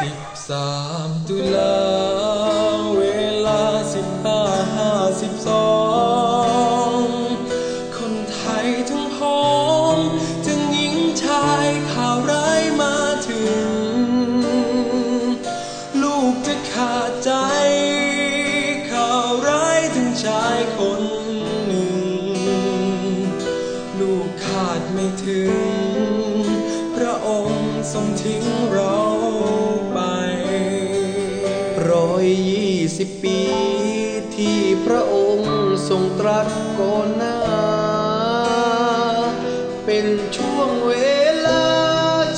สิบสามตุลาเวลาสิบห้าห้าสิบสองคนไทยทั้งพ้องทั้งหญิงชายข่าวร้ายมาถึง ลูกจะขาดใจ ข่าวร้ายถึงชายคนหนึ่ง ลูกขาดไม่ถึง พระองค์ทรงทิ้งเรา ร้อยยี่สิบปี ที่พระองค์ทรงตรัสก่อนหน้า เป็นช่วงเวลา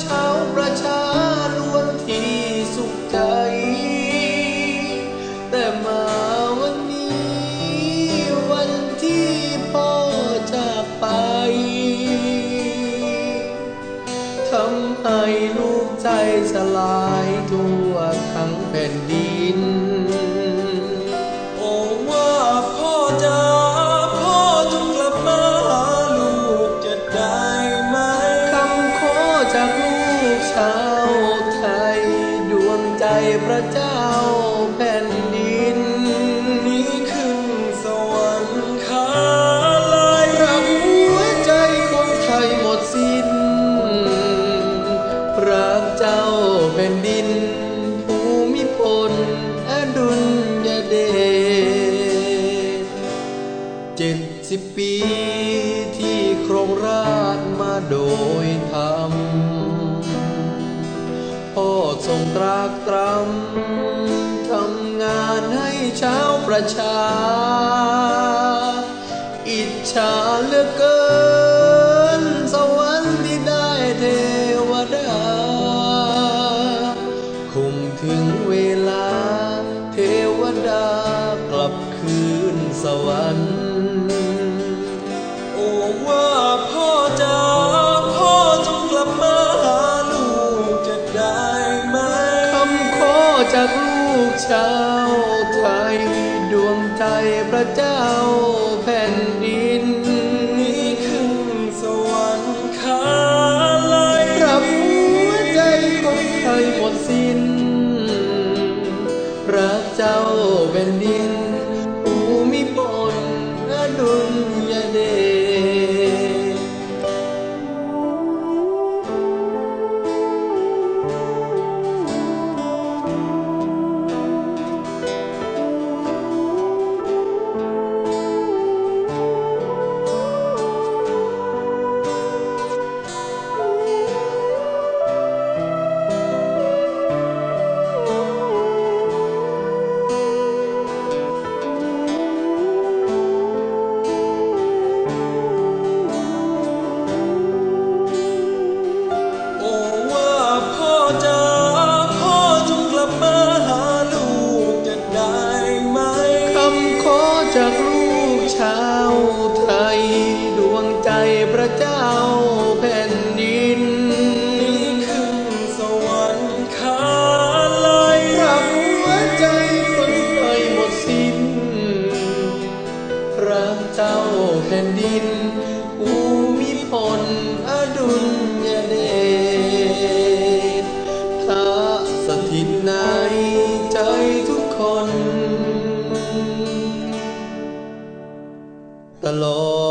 ชาวประชาล้วนที่สุขใจ แต่มาวันนี้ วันที่พ่อจากไปทำให้ลูกใจสลายทั่วทั้ง ผ่นดิน โอ้ว่าพ่อจ๋าพ่อจงกลับมาหาลูกจะได้ไหมคำขอจากลูกชาวไทย ดวงใจพระเจ้า เจ็ดสิบปีที่ครองราชมาโดยธรรมพ่อทรงตรากตรำทำงานให้ชาวประชา อิจฉาเหลือเกิน สวรรค์ที่ได้เทวดา คงถึงเวลา เทวดากลับคืนสวรรค์ จากลูกชาวไทย ดวงใจพระเจ้า แผ่นดินภูมิพลอดุลยเดชถ้าสถิตในใจทุกคน ตลอด